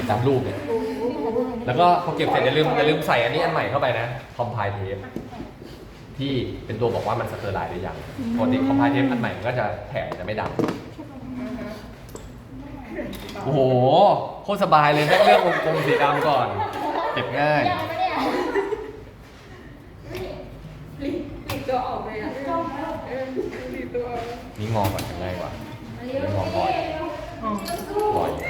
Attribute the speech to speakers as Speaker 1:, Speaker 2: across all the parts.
Speaker 1: ก็บตามรูปเนี่ย แล้วก็พอเก็บเสร็จอย่าลืมอย่าลืมใส่อันนี้อันใหม่เข้าไปนะคอมไพล์เทปที่เป็นตัวบอกว่ามันสเตอร์ไลน์หรือยังปกติคอมไพล์เทปอันใหม่มันก็จะแถบจะไม่ดำโอ้โหโคตรสบายเลยแค่เลือกวงกลมสีดำก่อน เก็บง่าย
Speaker 2: หลีกตัวออกเลยอะเออหลีกตัวออก
Speaker 1: นี่งอก่อนจะง่ายกว่านี่งอบ่อยบ่อยเก็บง่าย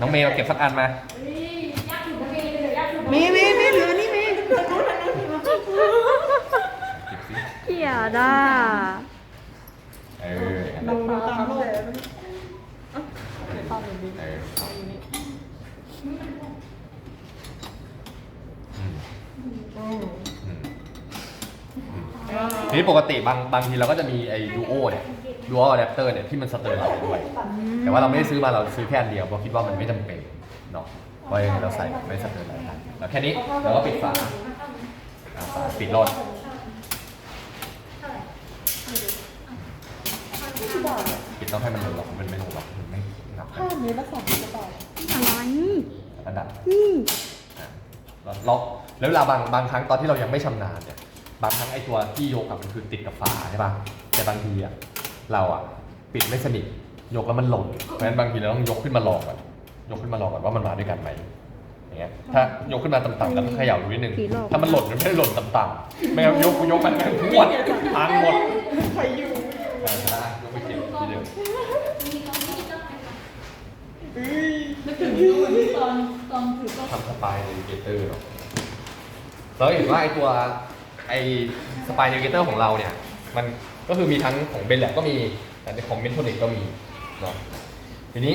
Speaker 1: น้องเมย์มาเก็บสักอันมา
Speaker 2: มีมีมีเหลือนี่มี
Speaker 1: เก็บสิ
Speaker 3: เกลียดอะ
Speaker 1: เอออัน
Speaker 2: ดู
Speaker 1: นั้น
Speaker 2: ดูตามรูป
Speaker 1: เอออืม
Speaker 2: อืม
Speaker 1: อืมอืม ทีนี้ปกติบางบางทีเราก็จะมีไอ้ดูโอเนี่ยดูโออะแดปเตอร์เนี่ยที่มันสเตอร์ไลน์ด้วย แต่ว่าเราไม่ได้ซื้อมาเราซื้อแค่อันเดียวเพราะคิดว่ามันไม่จำเป็นเนาะเพราะยังไงเราใส่ไม่สเตอร์ไลน์ได้แล้วแค่นี้เราก็ปิดฝาอ่าฝาปิดรอดปิดต้องให้มันหล่นหรอกมันไม่หล่นหรอกมันไม่นับ
Speaker 2: ภาพนี้ละสองกระเป๋า
Speaker 3: อะไร
Speaker 1: ระดับ
Speaker 3: นี่
Speaker 1: อะเราแล้วเวลาบางบางครั้งตอนที่เรายังไม่ชำนาญเนี่ย บางครั้งไอ้ตัวที่ยกอะมันคือติดกับฝาใช่ป่ะแต่บางทีอะเราอะปิดไม่สนิทยกแล้วมันหล่นเพราะฉะนั้นบางทีเราต้องยกขึ้นมาลองก่อนยกขึ้นมาลองก่อนว่ามันมาด้วยกันไหมอย่างเงี้ยถ้ายกขึ้นมาต่ำๆแล้วก็เขย่าดูนิดนึงถ้ามันหล่นมันไม่ได้หล่นต่ำๆไม่เอายกยกมันแม่งพรวดพังหมด
Speaker 2: ใครอยู่
Speaker 1: อ่าได้ยกไปเก็บทีเดียว
Speaker 2: นึกถึงนู่นที่ตอนตอนถือกล้อง
Speaker 1: ทำสปายเนวิเกเตอร์เนาะเราเห็นว่าไอตัว ไอสปายเนวิเกเตอร์ของเราเนี่ย มันก็คือมีทั้งของเบนแลก็มี แต่ของเมนโทนิกก็มีเนาะทีนี้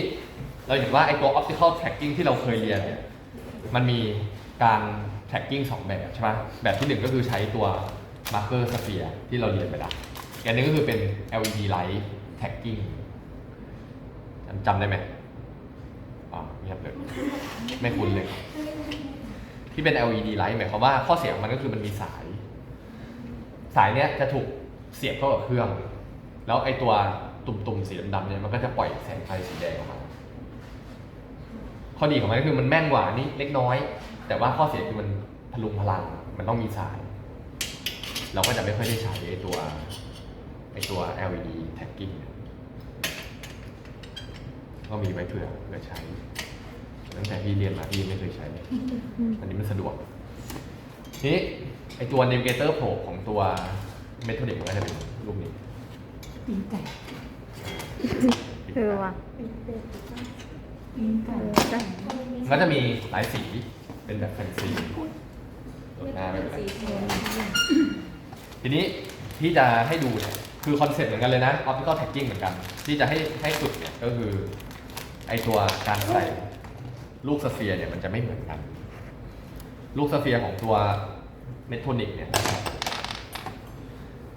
Speaker 1: เราเห็นว่าไอตัว optical tracking ที่เราเคยเรียนเนี่ยมันมีการ tracking สองแบบใช่ไหมแบบที่หนึ่งก็คือใช้ตัว marker sphere ที่เราเรียนไปแล้วอีกอันหนึงก็คือเป็น LED light tracking จำได้ไหมอ่าเงียบเลยไม่คุ้นเลย ที่เป็น LED light หมายความว่าข้อเสียของมันก็คือมันมีสาย สายเนี้ยจะถูกเสียบเข้ากับเครื่อง แล้วไอ้ตัวตุ่มๆสีดำๆเนี่ยมันก็จะปล่อยแสงไฟสีแดงออกมา ข้อดีของมันก็คือมันแม่นกว่านี่เล็กน้อย แต่ว่าข้อเสียคือมันพลุงพลัง มันต้องมีสาย เราก็จะไม่ค่อยได้ใช้ไอ้ตัวไอ้ตัว LED tagging ก็มีไว้เผื่อเผื่อใช้ ตั้งแต่พี่เรียนมาพี่ไม่เคยใช้เลยอันนี้มันสะดวกทีนี้ ไอตัว Navigator Pro ของตัว Metonic มันก็จะเป็นรูปนี้
Speaker 2: ปีนไก่
Speaker 3: เออว่ะ
Speaker 2: ปีนไก่
Speaker 3: เออได้
Speaker 1: มันก็จะมีหลายสีเป็นแบบแฟนซีลดหน้าไม่เป็นไรทีนี้ที่จะให้ดูเนี่ยคือคอนเซ็ปต์เหมือนกันเลยนะ optical tagging เหมือนกัน ที่จะให้ให้ฝึกเนี่ยก็คือไอตัวการใส่ลูกสเฟียร์เนี่ยมันจะไม่เหมือนกัน ลูกสเฟียร์ของตัว เมทโทนิกเนี่ย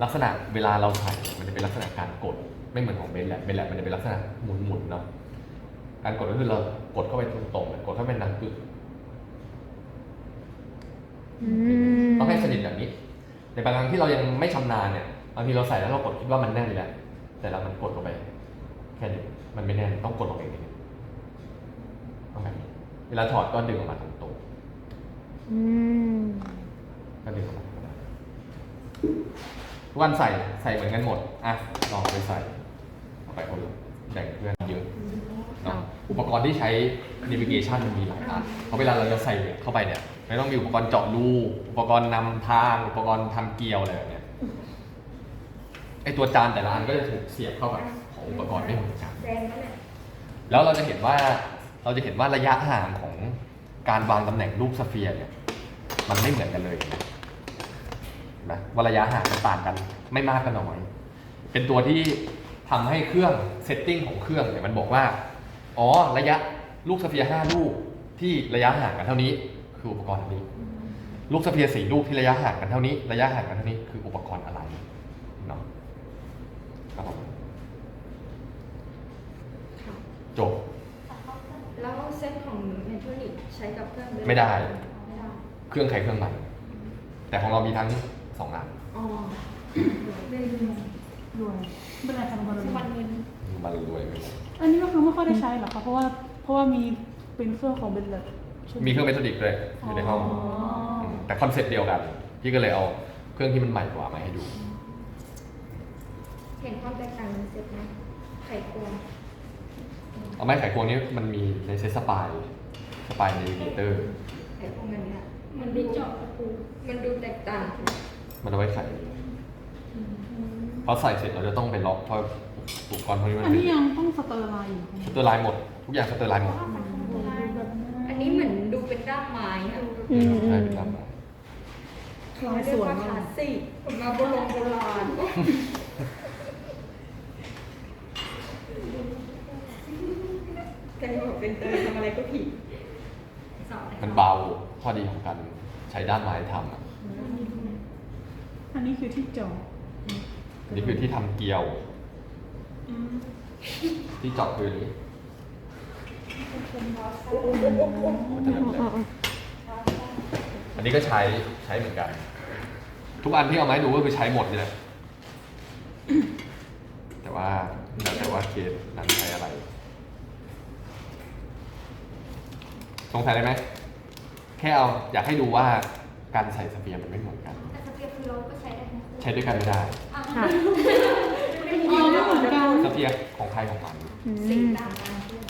Speaker 1: ลักษณะเวลาเราใส่มันจะเป็นลักษณะการกด ไม่เหมือนของเบนแลบเบนแลบมันจะเป็นลักษณะหมุนๆเนาะการกดก็คือเรากดเข้าไปตรงๆเลยกดเข้าไปนังกึก
Speaker 3: อืม
Speaker 1: ต้องให้สนิทแบบนี้ ในบางครั้งที่เรายังไม่ชำนาญเนี่ยบางทีเราใส่แล้วเรากดคิดว่ามันแน่นแล้วแต่เรามันกดลงไป แค่นี้มันไม่แน่นต้องกดลงไปอีกนิดนึงต้องแบบนี้เวลาถอดก็ดึงออกมาตรง
Speaker 3: อืม
Speaker 1: ๆ ก็ดึงออกมาธรรมดาทุกวันใส่ใส่เหมือนกันหมด อะ ลองไปใส่เอาไปคนละแบ่งเพื่อนเยอะเนาะอุปกรณ์ที่ใช้ navigation มันมีหลายอันเพราะเวลาเราจะใส่เข้าไปเนี่ยไม่ต้องมีอุปกรณ์เจาะรูอุปกรณ์นำทาง อุปกรณ์ทำเกลียวอะไรแบบเนี้ยไอตัวจานแต่ละอันก็จะถูกเสียบเข้ากับของอุปกรณ์ไม่เหมือนกันแล้วเราจะเห็นว่าเราจะเห็นว่าระยะห่างของการวางตำแหน่งรูปสเฟียร์เนี่ยมันไม่เหมือนกันเลยนะ นะว่าระยะห่างมันต่างกันไม่มากก็น้อย เป็นตัวที่ทำให้เครื่องเซตติ้งของเครื่องเนี่ยมันบอกว่า อ๋อ ระยะลูกสเฟียร์ห้าลูกที่ระยะห่างกันเท่านี้ คืออุปกรณ์อันนี้ ลูกสเฟียร์สี่ลูกที่ระยะห่างกันเท่านี้ ระยะห่างกันเท่านี้คืออุปกรณ์อะไรเนาะครับผมจบ
Speaker 2: แล้วเซตของเมทริกใช้กับเครื่องเบน
Speaker 1: ไม่ได้
Speaker 2: ไม่ได้
Speaker 1: เครื่องใครเครื่องมันแต่ของเรามีทั้งส องอัน
Speaker 2: อ๋อเบนรวย
Speaker 4: เป็นอะไรคะน้องบอล
Speaker 2: สวรรค์เงิน
Speaker 1: มันรวยไปหมด
Speaker 4: อันนี้ก็คือไม่ค่อยได้ใช้หรอคะเพราะว่าเพราะว่ามีเป็นเครื่องของเบนเลต
Speaker 1: มีเครื่องเมทอดิกด้วยอยู่ในห้อง
Speaker 4: อ๋อ
Speaker 1: มแต่คอนเซ็ปต์เดียวกันพี่ก็เลยเอาเครื่องที่มันใหม่กว่ามาให้ดู
Speaker 2: เห็นความแตกต่างในเซ็ตไหมไข่ควง
Speaker 1: เอาไม้ไขควงนี้มันมีในเซตสปายสปายในวิเตอร์
Speaker 2: ไข่ควงมันเนี่ยมันดูเจาะตะปูมันดูแตกต่าง
Speaker 1: มันเอาไว้ไขพอใส่เสร็จเราจะต้องไปล็อกเพราะอุปกรณ์พวกนี้มัน
Speaker 4: อัน
Speaker 1: เป็น
Speaker 4: นี้ยังต้องสเตอร์ไลน์อยู่
Speaker 1: สเตอร์ไลน์หมด ทุกอย่างสเตอร์ไลน์หมด
Speaker 2: อันนี้เหมือนดูเป็นด้ามไม้อะ
Speaker 3: อืมอื
Speaker 1: ใช่
Speaker 3: ม
Speaker 1: เป็นตามนั้น
Speaker 4: ลาย
Speaker 2: เรี
Speaker 4: ส
Speaker 2: ยก
Speaker 4: วย
Speaker 2: ว่าค
Speaker 4: มา
Speaker 2: ลากสสิกผมมาโบราณโบราณแกบอกเป็นเตยทำอะไรก็ผิด
Speaker 1: มันเบาข้อดีของการใช้ด้านไม้ทำอะ
Speaker 4: อันนี้คือที่จอ
Speaker 1: อันนี่คือที่ทำเกลียวที่เจาะคืออันนี้ จะแหล
Speaker 3: อ๋อ
Speaker 1: มๆอันนี้ก็ใช้ใช้เหมือนกัน ทุกอันที่เอามาให้ดูก็คือใช้หมดนี่แหละ แต่ว่าแล้วแต่ว่าเคสนั้นใช้อะไร สงสัยได้ไหม แค่เอาอยากให้ดูว่าการใส่สเปียร์มันไม่เหมือนกัน
Speaker 2: ใช้ด้
Speaker 1: วยกันไม่ได้
Speaker 2: อะ
Speaker 3: ค่ะ
Speaker 4: อ๋อไม่เหมือนกัน
Speaker 1: สเปียร์ของใครของมัน
Speaker 3: อื
Speaker 2: สี
Speaker 3: ม
Speaker 2: ต่างกันเพื่อน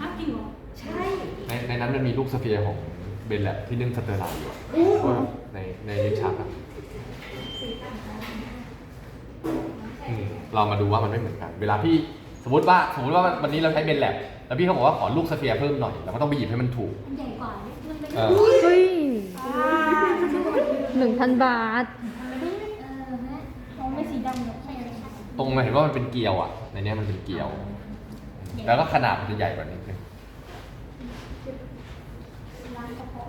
Speaker 4: อ้าวจริงเหรอ
Speaker 2: ใช่
Speaker 1: ในในนั้นมันมีลูกสเฟียร์ของเบนแลบที่นึ่งสเตอร์ไลน์อยู่อะในในลิ้นชักอะ
Speaker 2: สีต่างกัน
Speaker 1: อืมเรามาดูว่ามันไม่เหมือนกัน เวลาพี่สมมติว่าสมมติว่าวันนี้เราใช้เบนแลบแล้วพี่เขาบอกว่าขอลูกสเฟียร์เพิ่มหน่อยเราก็ต้องไปหยิบให้มันถูก
Speaker 2: มันใหญ่กว่านิดนึงเป็น
Speaker 1: เออ
Speaker 3: เฮ้ยหนึ่งพันบาท
Speaker 2: เออแม่เขาไม่สี ดำหรอกใช่ไหม
Speaker 1: ตรงมาเห็นว่ามันเป็นเกลียวอะ ในเนี้ยมันเป็นเกลียว แล้วก็ขนาดมันจะใหญ่กว่านี้นึง
Speaker 2: ร้านกระเพาะ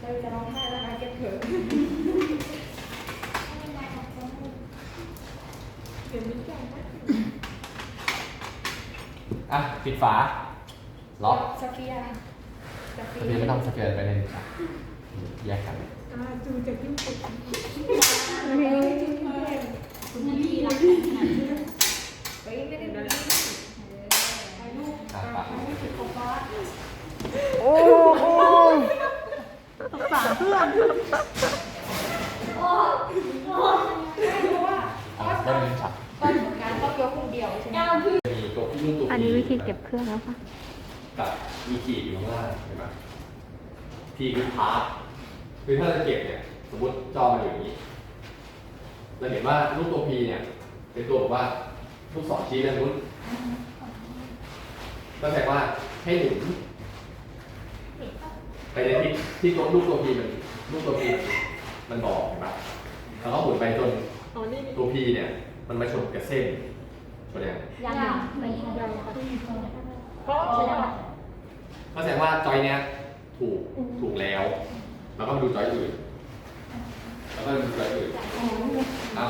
Speaker 2: เราจะร้องไห้แล้วนะเก็บเถอะเดี๋ยวนี้แก่มาก
Speaker 1: อะปิดฝาล็อก
Speaker 2: สเฟียร์ส
Speaker 1: สเฟียร์ไม่ต้องสเฟียร์ไปในลิ้นชักแยกกัน
Speaker 2: อ่า จูจะยิ่งติด
Speaker 4: คุณพี่รัก
Speaker 2: เฮ้ยไม่ได้ดู
Speaker 1: อะปาก
Speaker 3: โอ้โอ้
Speaker 4: ฝาเพื่อน
Speaker 1: อะต้นลิ้นชัก
Speaker 2: ตอนฝึกงานต้องยกคนเดียวใช่ไหม
Speaker 1: มีตัวพี่ลูกตัว
Speaker 3: อันนี้วิธีเก็บเครื่องแล้วค่ะ
Speaker 1: กับมีขีดอยู่ข้างล่างเห็นไหมพีคือพาร์ท คือถ้าเราเก็บเนี่ยสมมติจอมันอยู่อย่างนี้เราเห็นว่าลูกตัวพีเนี่ย เป็นตัวบอกว่าลูกศรชี้ด้านนู้นก็แสดงว่าให้หมุนไปในทิศที่ตัวลูกตัวพีมันลูกตัวพีมันบอกเห็นปะแล้วก็หมุนไปจนตัวพีเนี่ย มันมาชนกับเส้นชนยัง
Speaker 2: ยังไม่ยัง
Speaker 4: เพราะใช่ไหม
Speaker 1: ก็แสดงว่าจอยเนี้ยถูกถูกแล้ว แล้วก็มาดูจอยอื่น แล้วก็ดูจอยอื่นเอา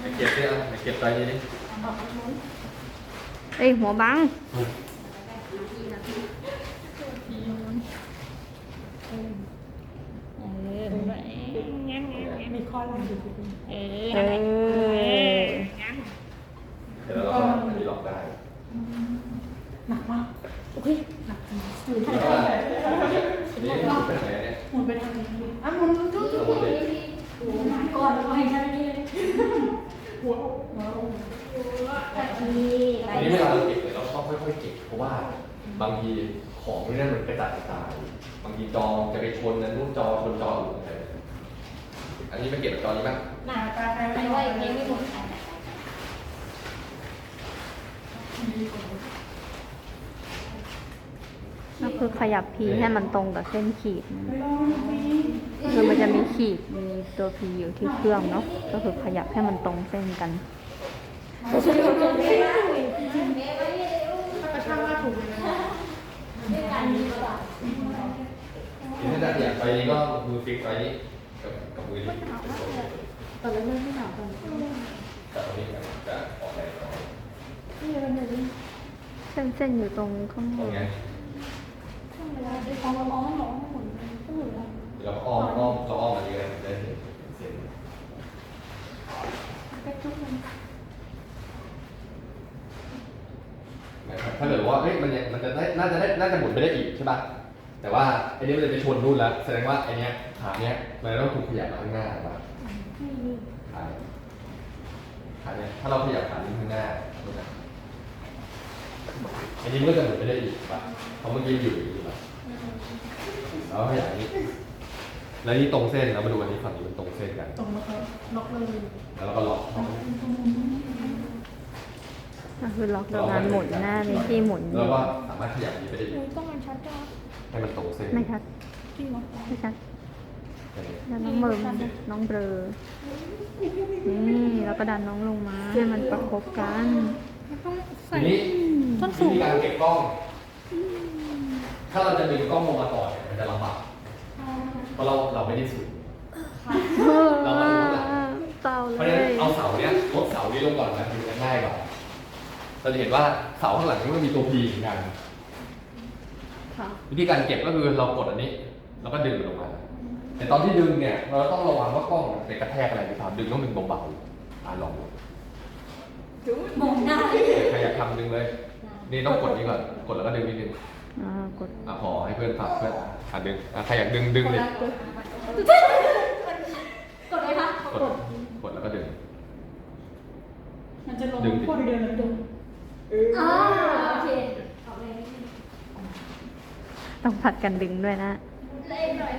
Speaker 1: ไปเก็บดิเอาไปเก็บจอยนี้ดิ
Speaker 3: เอ้ยหัวบัง
Speaker 4: มีข้อล่างอยู่
Speaker 3: เออ
Speaker 1: เสร็จแล้วเราก็อันนี้ล็อกได้
Speaker 4: หนักมากโอเคหนักจริง หัวหัว
Speaker 1: อันนี้เวลาเราเก็บเนี่ยเราต้องค่อยๆเก็บเพราะว่าบางทีของที่นั่นมันกระจัดกระจายบางทีจอจะไปชนนั้นนู่นจอชนจออื่นอะไรอันนี้ไปเก็บจอนี้บ้ย
Speaker 2: หนาตาแฟไม่ว่าอย่างนี้ไม่หมด
Speaker 3: ก็คือขยับพีให้มันตรงกับเส้นขีดนั่น
Speaker 4: ไปลองสิ
Speaker 3: คือมันจะมีขีดมีตัวพีอยู่ที่เครื่องเนาะก็คือขยับให้มันตรงเส้นกัน
Speaker 4: กระช่างว่าถูกเลยนะ
Speaker 1: ทีนี้ถ้าอยากไปนี้ก็มือฟิกไว้นี้กับกับมือนี้
Speaker 4: แต่ละเรื่องที่หนาวกัน
Speaker 1: แต่ตรงนี้มันจะออกแรงน้อย
Speaker 3: เส้นเส้นอยู่ตรงข้างบ
Speaker 1: ตรง
Speaker 3: น
Speaker 1: เนี้ย
Speaker 2: เราอ้อมหรอมุน
Speaker 1: หอ้อมอ้อมเราอ้อมมาเยอะได้เห็นเส้นกระจุกมันถ้าเกิดว่าเฮ้ยมันเนี่ยมันจะได้น่าจะได้น่าจะหมุนไปได้อีกใช่ป่ะแต่ว่าไอ้นี้มันจะไปชนนู่นแล้วแสดงว่าไอ้นี้ขาเนี้ยมันต้องถูกขยับมาข้างหน้าป่ะขาขาเนี้ยถ้าเราขยับขานี้ข้างหน้าอันนี้มันก็จะหมุนไปได้อีกป่ะเพราะเมื่อกี้อยู่อยู่ป่ะ แล้วขยับอันนี้แล้วนี่ตรงเส้นแล้วมาดูอันนี้ฝั่งนี้มันตรงเส้นกัน
Speaker 4: ตรงแล้วก็ล็อกเลย
Speaker 1: แล้วเราก็ล็อกเข้า
Speaker 3: ก็คือล็อกโดยการหมุนหน้ามีที่หมุนอ
Speaker 1: แล้ว
Speaker 3: ยู่
Speaker 1: ก็สามารถขยับนี้ไปได้อีก
Speaker 2: ต้องมันชัดจ้ะ
Speaker 1: ให้มันตรงเส้น
Speaker 3: ไม่ชัด
Speaker 4: จริงเหรอ
Speaker 3: ไม่ชัด
Speaker 1: อย่างนี้
Speaker 3: แล้วน้องเมิมน้องเบลอนี่แล้วก็ดันน้องลงมาให้มันประกบกัน
Speaker 2: ต้อง
Speaker 1: ที
Speaker 2: ใส่
Speaker 1: นี้
Speaker 4: ต้น
Speaker 1: วิ
Speaker 4: สูง
Speaker 1: ธีการเก็บกล้อง ถ้าเราจะดึงกล้องลงมาก่อนเนี่ยมันจะลำบากเพราะเราเราไม่ได้สูง เรามาดูข้างหลัง
Speaker 3: เศร้า
Speaker 1: เพ
Speaker 3: เล
Speaker 1: ราะฉะนั้น
Speaker 3: ย
Speaker 1: เอาเสาเนี้ยลดเสานี้ลงก่อนนะมันจะง่ายกว่าเราจะเห็นว่าเสาข้างหลังนี่มันมีตัวพีเหมือนกัน
Speaker 3: ค่ะ
Speaker 1: วิธีการเก็บก็คือเรากดอันนี้ แล้วก็ดึงมันลงมา แต่ตอนที่ดึงเนี่ย เราต้องระวังว่ากล้องมันไปกระแทกอะไรหรือเปล่าดึงต้องดึงเบาๆอ่าลองดู
Speaker 2: มองหน้า
Speaker 1: ใครอยากทำดึงเลย นี่ต้องกดนี้ก่อน กดแล้วก็ดึงนิดนึง
Speaker 3: อ่ากด
Speaker 1: อะพอให้เพื่อนฝากเพื่อนอะดึงอะใครอยากดึงดึงเลย
Speaker 2: กดเลยค่ะ
Speaker 1: กด กดแล้วก็ดึง
Speaker 4: มันจะลง
Speaker 1: ดึงดิ
Speaker 4: พอดีเดินแล้วดึง
Speaker 2: อ่าโอเคออกเลย
Speaker 3: ต้องผัดกันดึงด้วยนะ
Speaker 2: เล่นหน่อย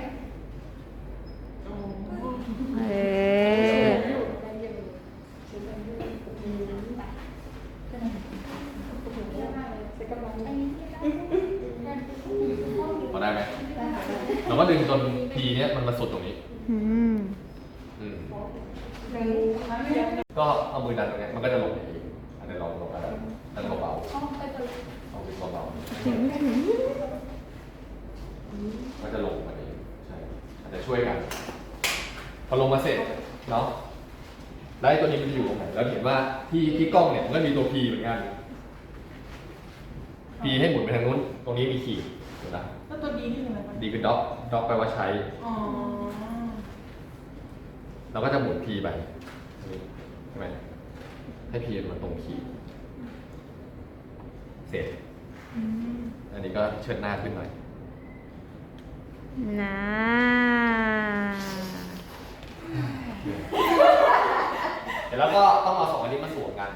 Speaker 3: เออ
Speaker 1: พอได้ไหม เราก็ดึงจนพีเนี้ยมันมาสุดตรงนี้
Speaker 3: อืม
Speaker 1: อืมก็เอามือดันตรงเนี้ยมันก็จะลงอย่างนี้อันนี้ลองลงกันดันเบาๆเอาดึงเบาๆมันจะลงมาเองใช่อาจจะช่วยกัน พอลงมาเสร็จเนาะแล้วไอ้ตัวนี้มันจะอยู่ตรงไหนแล้วเห็นว่าที่ที่กล้องเนี่ยมันก็มีตัว P เหมือนกัน P ให้หมุนไปทางนู้น ตรงนี้มีขีดเห็นไหม
Speaker 4: แล้ว ตัวดีนี่คืออะไรวะ
Speaker 1: ดีคือด็อกด็อกแปลว่าใช้
Speaker 4: อ๋อ
Speaker 1: เราก็จะหมุน P ไปนี่ใช่ไหมให้ P มันตรงขีดเสร็จ
Speaker 4: อืม
Speaker 1: อันนี้ก็เชิดหน้าขึ้นหน่อย
Speaker 3: นะ
Speaker 1: เสร็จแล้วก็ต้องเอาสองอันนี้มาสวมกัน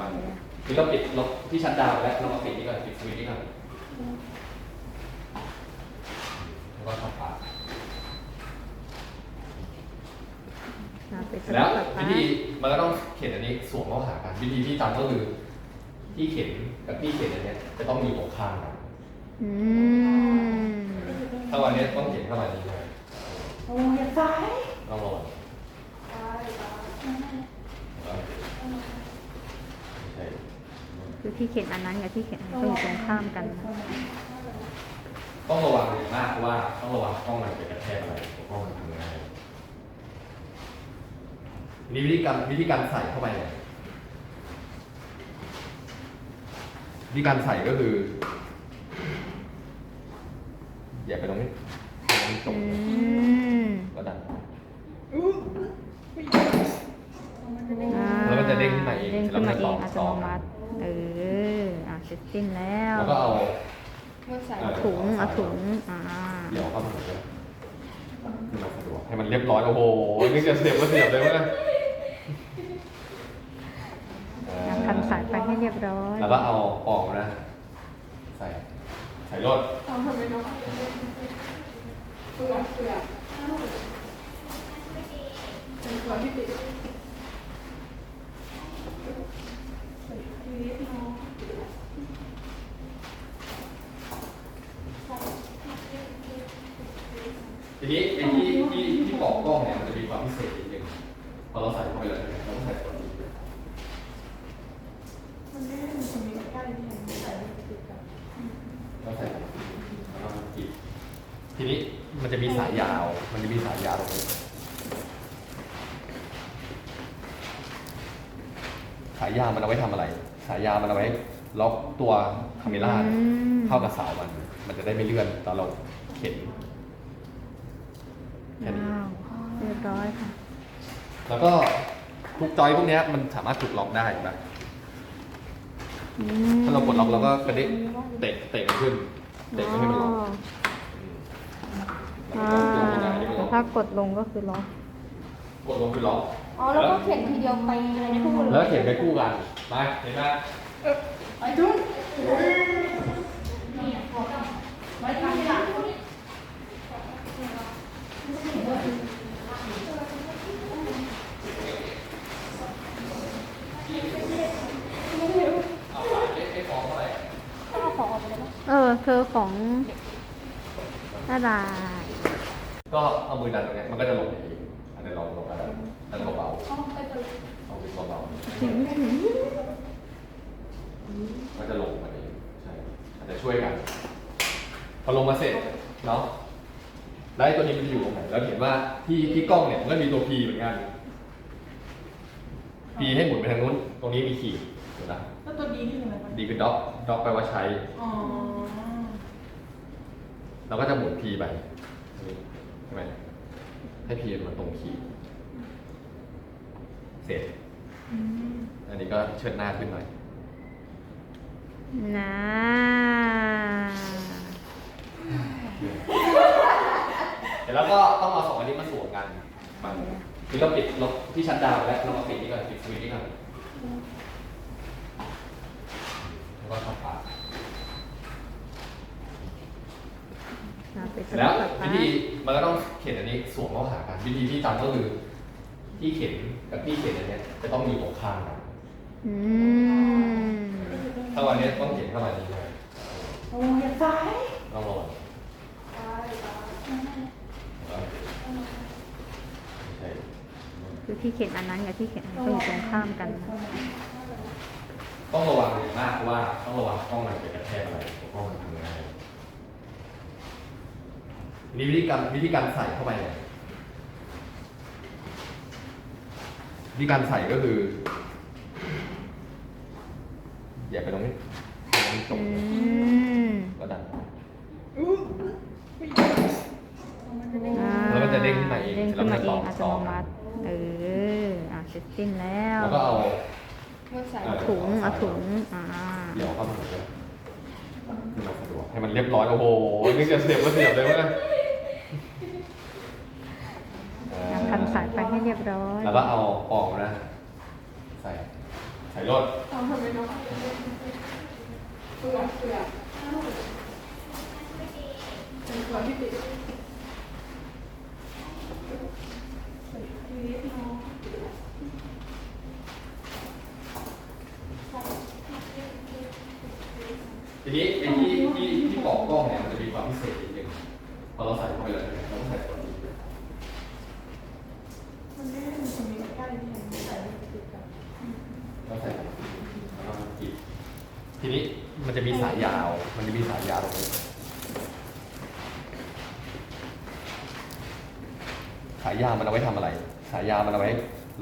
Speaker 1: มันคือเราปิดเราที่ชัดดาวน์แล้วเรามาปิดนี่ก่อนปิดสวิตช์นี่ก่อนแล้วก็ทำปาก
Speaker 3: เอาไป
Speaker 1: เส
Speaker 3: ส
Speaker 1: ร็จแล้ว
Speaker 3: ลับ
Speaker 1: วิธีมันก็ต้องเข็นอันนี้สวมเข้าหากันวิธีที่จำก็คือที่เข็นกับที่เข็นอันเนี้ยจะต้องอยู่ตรงข้างกัน
Speaker 3: อืม
Speaker 1: ถ้าวันนี้ต้องเข็นเข้ามานี้เลย
Speaker 4: โอ้ยอย่าซ้าย
Speaker 1: ต้องระวังใช่
Speaker 3: คือที่เขียนอันนั้นกับที่เขียนอันนั้นก็อยู่ตรงข้ามกันนะ
Speaker 1: ต้องระวังอย่างมากเพราะว่าต้องระวังกล้องมันไปกระแทกอะไรกล้องมันทำงาน นี่วิธีการวิธีการใส่เข้าไปเนี่ยวิธีการใส่ก็คืออย่าไปตรงนี้ตรงนี้ตร
Speaker 3: อื
Speaker 1: ง
Speaker 3: ม
Speaker 1: ก็ดัน
Speaker 3: อ่า
Speaker 1: แล้วมันจะเด้งขึ้นมาเอง
Speaker 3: เด้งขึ้นมาเอง
Speaker 1: แล้ว
Speaker 3: อั
Speaker 1: มัน
Speaker 3: ต
Speaker 1: จะต่
Speaker 3: โน
Speaker 1: อ
Speaker 3: มัติเอออะเสร็จสิ้นแล้ว
Speaker 1: แล้วก็เอา
Speaker 2: มันใส่
Speaker 3: เอาถุงเอาถุงอ่า
Speaker 1: เดี๋ยวเข้ามาหน่อยด้วยให้มันสะดวกให้มันเรียบร้อยโอ้โหนึกจะเสียบก็เสียบเลยมั้ย
Speaker 3: ให้เรียบร้อย
Speaker 1: แล้วก็เอาปองนะ ใส่ใส่รถ
Speaker 2: เอาทำไมน้องเปลือกเปลือกเป็นเปลือกที่ติด
Speaker 1: ทีนี้ไอ้ที่ที่ที่ปอกกล้องเนี่ยมันจะมีความพิเศษนิดนึงพอเราใส่เข้าไปเลยเราต้องใส่ตัวนี้ด้วย
Speaker 4: มันไม่ได้มีตรงนี้ใกล้ๆที่มันใส่ไม่ติดกัน
Speaker 1: เราใส่ตัวนี้แล้วก็ปิดทีนี้ มันจะมีสายยาว มันจะมีสายยาวตรงนี้สายยาวมันเอาไว้ทำอะไร สายยาวมันเอาไว้ล็อกตัวคาเมล่า
Speaker 3: อืม
Speaker 1: เข้ากับเสามัน มันจะได้ไม่เลื่อนตอนเราเข็น แค่นี้
Speaker 3: ว้าวเรียบร้อยค่ะ
Speaker 1: แล้วก็ทุกจอยพวกเนี้ยมันสามารถถูกล็อกได้เห็นปะ
Speaker 3: อืม
Speaker 1: ถ้าเรากดล็อกเราก็กระดิกเตะเตะมันขึ้น เตะไม่ให้มันล็อก
Speaker 3: อ่าแต่ถ้ากดลงก็คือล็อก
Speaker 1: กดลงคือล็อก
Speaker 2: อ๋อแล้วก็เข็นทีเดียวไปในคู่เลย
Speaker 1: แล้วเขียนไปคู่กันมาเห็นไหม
Speaker 2: ไปจุ้นไว้ทำที่หลัง
Speaker 1: เอาฝาเล็กไอ้ฟองเท่าไหร่
Speaker 2: เอาของออกไปเลยปะ
Speaker 3: เออเธอของน่ารั ก
Speaker 1: ก็เอามือดันตรงเนี้ยมันก็จะลงเองอันนี้ลองลงกันดันเบา
Speaker 2: เอาไปเลย
Speaker 1: ๆเอาวิเบา
Speaker 3: ถึงถึง
Speaker 1: ๆมันจะลงมาเองใช่อาจจะช่วยกัน พอลงมาเสร็จเนาะ แล้วไอ้ตัวนี้มันจะอยู่ตรงไหนเราเห็นว่าที่ที่กล้องเนี่ยมันก็มีตัว P เหมือนกัน P ให้หมุนไปทางนู้น ตรงนี้มีขีดเห็นไหม
Speaker 4: แล้วตัวดีนี่คืออะไรคะ
Speaker 1: ดีคือด็อกด็อกแปลว่าใช้
Speaker 4: อ๋อ
Speaker 1: เราก็จะหมุน P ไปนี่ ใช่ไหมให้ P มันตรงขีดเสร็จ
Speaker 4: อืม
Speaker 1: อันนี้ก็เชิดหน้าขึ้นหน่อย
Speaker 3: นะ
Speaker 1: เดี๋ยวเราก็ต้องเอาสองอันนี้มาสวมกันมันคือเราปิดเราที่ชัดดาวน์แล้วเรามาปิดนี่ก่อนปิดสวิตช์นี่ก่อนแล้วก็ทำปาก
Speaker 3: อะไป
Speaker 1: เส
Speaker 3: ส
Speaker 1: ร็จแล้ว
Speaker 3: ลับ
Speaker 1: วิธี มันก็ต้องเข็นอันนี้สวมเข้าหากันวิธีที่จำก็คือที่เข็นกับที่เข็นอันเนี้ยจะต้องอยู่ตรงข้างกัน
Speaker 3: อืม
Speaker 1: ถ้าวันนี้ต้องเข็นเข้ามานี้เลย
Speaker 4: โอ้ยซ้าย
Speaker 1: ต้องระวังใช่
Speaker 3: คือที่เขียนอันนั้นกับที่เขียนอันนั้นก็อยู่ตรงข้ามกันนะ
Speaker 1: ต้องระวังอย่างมากเพราะว่าต้องระวังกล้องมันไปกระแทกอะไรกล้องมันทำงาน นี่วิธีการวิธีการใส่เข้าไปเนี่ยวิธีการใส่ก็คืออย่าไปตรงนี้ตรงนี้ตรง
Speaker 3: อื
Speaker 1: นี้
Speaker 3: ม
Speaker 1: ก็ดัน
Speaker 3: อ่า
Speaker 1: แล้วมันจะเด้งขึ้นมาเอง
Speaker 3: เด้งขึ้นมาเอง
Speaker 1: แล้ว
Speaker 3: อั
Speaker 1: มัน
Speaker 3: ต
Speaker 1: จะต่
Speaker 3: โน
Speaker 1: อ
Speaker 3: มัติเอออะเสร็จสิ้นแล้ว
Speaker 1: แล้วก็เอา
Speaker 2: เมื่อใส่
Speaker 1: เอ่อ
Speaker 3: ถุงเอาถุงอ่า
Speaker 1: เดี๋ยวเข้ามาเลยให้มันสะดวกให้มันเรียบร้อยโอ้โหนึกจะเสียบก็เสียบเลยวะ
Speaker 3: ให้เรียบร้อย
Speaker 1: แล้วก็เอาปองนะ ใส่ ใส่รถ
Speaker 2: เอาทำไมเนาะเปลือกเปลือกเป็นตัวที่ติด
Speaker 1: ทีนี้ไอ้ที่ที่ที่ปอกกล้องเนี่ยมันจะมีความพิเศษนิดนึงพอเราใส่เข้าไปเลยเนี่ยเราต้องใส่ตัวนี้ด้วย
Speaker 4: มันไม่ได้มีคนมีใกล้ที่ยังไม่ใส่ไม่ติดกัน
Speaker 1: เราใส่ตัวนี้แล้วก็มาปิดทีนี้มัน จะมีสายยาว มันจะมีสายยาวตรงนี้สายยาวมันเอาไว้ทำอะไร สายยาวมันเอาไว้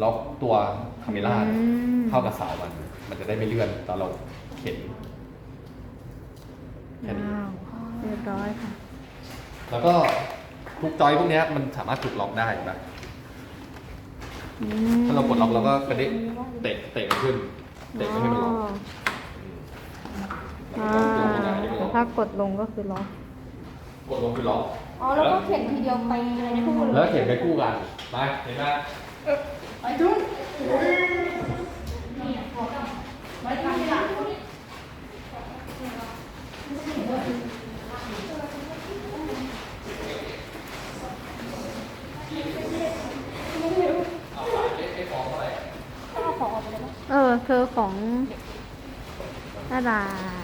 Speaker 1: ล็อกตัวคาเมล่าเนี่ย
Speaker 3: อืม
Speaker 1: เข้ากับเสามัน มันจะได้ไม่เลื่อนตอนเราเข็น แค่นี้
Speaker 3: ว้าวเรียบร้อยค่ะ
Speaker 1: แล้วก็ทุกจอยพวกเนี้ยมันสามารถถูกล็อกได้นะ
Speaker 3: อืม
Speaker 1: ถ้าเรากดล็อกเราก็กระดิกเตะเตะมันขึ้นเตะไม่ให้มันล็อก
Speaker 3: อ่าแต่ ถ้ากดลงก็คือล็อก
Speaker 1: กดลงคือล็อก
Speaker 2: อ๋อ แล้วก็เข็นทีเดียวไปในคู่เลย
Speaker 1: แล้วเข็นไปคู่กันมาเห็นไหม
Speaker 2: ไปจุ้นไว้ทำที่หลัง
Speaker 1: เอาฝาเล็กไอ้ฟองเท่าไหร่
Speaker 2: เอาของออกไปเลยปะ
Speaker 3: เออเธอของน่ารัก